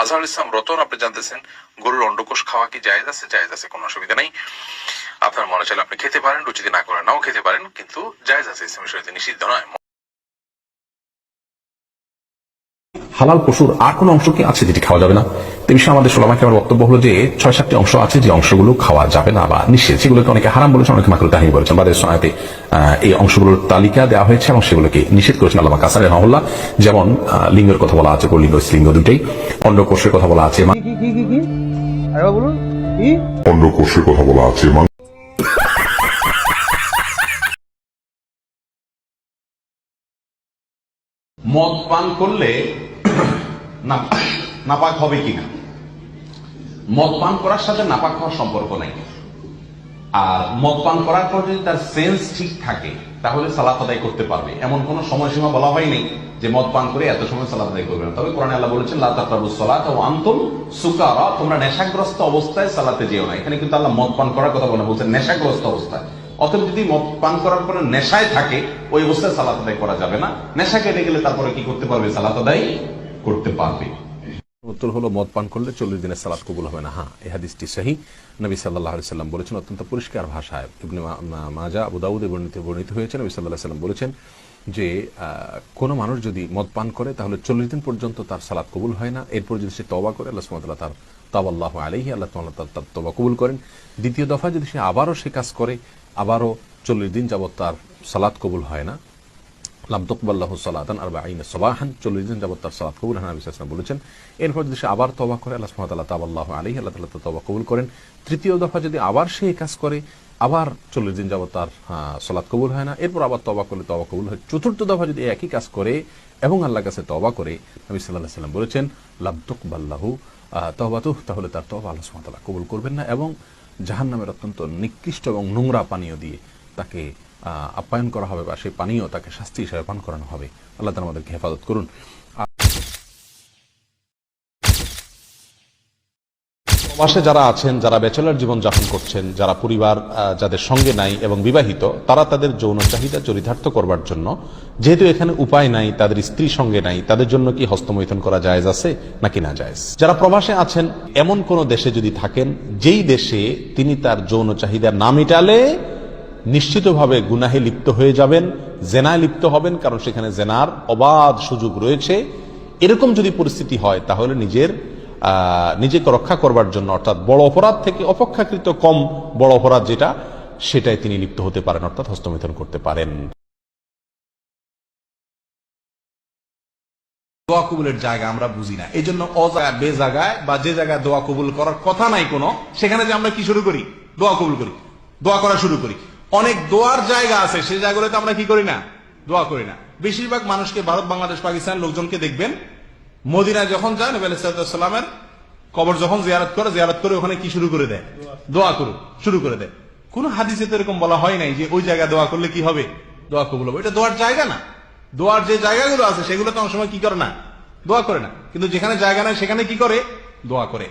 আজহারুল ইসলাম রতন, আপনি জানতেছেন, গরুর অন্ডকোষ খাওয়া কি জায়েজ আছে? জায়েজ আছে, কোনো অসুবিধা নেই। আপনার মনে চাইলে আপনি খেতে পারেন, রুচিতে না করে নাও খেতে পারেন, কিন্তু জায়েজ আছে, ইসলামের শরীরে নিষিদ্ধ নয়। হালাল পশুর আর কোনো অংশ কি আছে যেটি খাওয়া যাবে না। তো এই বিষয়ে আমাদের সোলামাকে আমার বক্তব্য হলো যে ছয় সাতটি অংশ আছে যে অংশগুলো খাওয়া যাবে না বা নিষেধ। সেগুলোকে অনেকে হারাম বলেছেন অনেকে মাকরু তাহিনী বলেছেন। বাদের সনাতে এই অংশগুলোর তালিকা দেওয়া হয়েছে এবং সেগুলোকে নিষেধ করেছেন আল্লাহ কাসারে রহল্লা যেমন আহ, লিঙ্গের কথা বলা আছে লিঙ্গ স্ত্রীলিঙ্গ দুটেই। অন্ডকোষের কথা বলা আছে কি কি কি কি আরেকবার বলুন। কি? অন্ডকোষের কথা বলা আছে মদ পান করলে নাপাক হবে কিনা? মদ পান করার সাথে নাপাক হওয়ার সম্পর্ক নাই। আর মদ পান করার পর যদি তার সেন্স ঠিক থাকে, তাহলে সালাত আদায় করতে পারবে। এমন কোন সময়সীমা বলা হয়নি যে মদ পান করে এত সময় সালাত আদায় করবে না। তবে কোরআনে আল্লাহ বলেছেন, লা তাকরাবুস সালাত ওয়া আনতুম সুকারা। তোমরা নেশাগ্রস্ত অবস্থায় সালাতে যেও না। এখানে কিন্তু আল্লাহ মদ পান করার কথা বলে বলছেন নেশাগ্রস্ত অবস্থায়। অতএব যদি মদ পান করার পরে নেশায় থাকে, ওই অবস্থায় সালাত আদায় করা যাবে না। নেশা কেটে গেলে তারপরে কি করতে পারবে? সালাত আদায় করতে পারবে। উত্তর হলো, মদ পান করলে চল্লিশ দিনের সালাত কবুল হবে না। হ্যাঁ এই হাদিসটি সহি। নবী সাল্লাহ সাল্লাম বলেছেন, অত্যন্ত পরিষ্কার ভাষায়। ইবনে মাজা, আবু দাউদে বর্ণিত বর্ণিত হয়েছে, নবী সাল্লাহ সাল্লাম বলেছেন যে কোনো মানুষ যদি মদ পান করে, তাহলে চল্লিশ দিন পর্যন্ত তার সালাত কবুল হয় না। এরপর যদি সে তবা করে, আল্লাহ সুমতাল্লাহ তার তাবাল্লাহ আলহি আল্লাহ তার তার তবা কবুল করেন। দ্বিতীয় দফা যদি সে আবারও সে কাজ করে আবারও চল্লিশ দিন যাবত তার সালাত কবুল হয় না। লাম তকবাল্লাহ সালাতান আর আইনে সবাহান। চল্লিশ দিন যাবত তার সালাত কবুল হানা বিশ্বাস বলেছেন। এরপর যদি সে আবার তবা করে, আল্লাহ সুবহানাহু তাবাল্লাহ আলী আল্লাহ তার তবা কবুল করেন। তৃতীয় দফা যদি আবার সে কাজ করে, আবার চল্লিশ দিন যাবত তার সালাত কবুল হয় না। এরপর আবার তবা করলে তবা কবুল হয়। চতুর্থ দফা যদি একই কাজ করে এবং আল্লাহর কাছে তবা করে, নবী সাল্লাহ সাল্লাম বলেছেন, লাম তকবাল্লাহু তবাতু তাহলে তার তবা আল্লাহ সুবহানাহু কবুল করবেন না এবং জাহান্নামের অত্যন্ত নিকৃষ্ট এবং নোংরা পানীয় দিয়ে তাকে আপ্যায়ন করা হবে বা সেই পানীয় তাকে শাস্তি হিসাবে পান করানো হবে। আল্লাহ তালা আমাদেরকে হেফাজত করুন। প্রবাসে যারা আছেন, যারা ব্যাচেলার জীবন যাপন করছেন, যারা পরিবার যাদের সঙ্গে নাই এবং বিবাহিত, তারা তাদের যৌন চাহিদা চরিতার্থ করবার জন্য, যেহেতু এখানে উপায় নাই, তাদের স্ত্রী সঙ্গে নাই, তাদের জন্য কি হস্তমৈথন করা জায়েজ আছে নাকি না জায়েজ? যারা প্রবাসে আছেন, এমন কোন দেশে যদি থাকেন, যেই দেশে তিনি তার যৌন চাহিদা না মিটালে নিশ্চিতভাবে গুনাহে লিপ্ত হয়ে যাবেন, জেনায় লিপ্ত হবেন, কারণ সেখানে জেনার অবাধ সুযোগ রয়েছে। এরকম যদি পরিস্থিতি হয়, তাহলে নিজের নিজেকে রক্ষা করবার জন্য, অর্থাৎ বড় অপরাধ থেকে অপেক্ষাকৃত কম বড় অপরাধ যেটা, সেটাই তিনি লিপ্ত হতে পারেন, অর্থাৎ হস্তমিথন করতে পারেন। দোয়া কবুলের জায়গা আমরা বুঝি না। এই জন্য বে যে জায়গায় দোয়া কবুল করার কথা নাই কোনো, সেখানে যে আমরা কি শুরু করি? দোয়া কবুল করি। দোয়া করা শুরু করি। অনেক দোয়ার জায়গা আছে, সেই জায়গাগুলোতে আমরা কি করি না? দোয়া করি না। বেশিরভাগ মানুষকে ভারত, বাংলাদেশ পাকিস্তান লোকজনকে দেখবেন মদিনায় যখন যায়, নবী আলাইসালামের কবর যখন জিয়ারত করে জিয়ারত করে ওখানে কি শুরু করে দেয়? দোয়া করুক, শুরু করে দেয়। কোন হাদিসে তো এরকম বলা হয় নাই যে ওই জায়গায় দোয়া করলে কি হবে? দোয়া কবুল হবে। এটা দোয়ার জায়গা না। দোয়ার যে জায়গাগুলো আছে, সেগুলো তো অনেক সময় কি করে না? দোয়া করে না। কিন্তু যেখানে জায়গা নাই, সেখানে কি করে? দোয়া করে।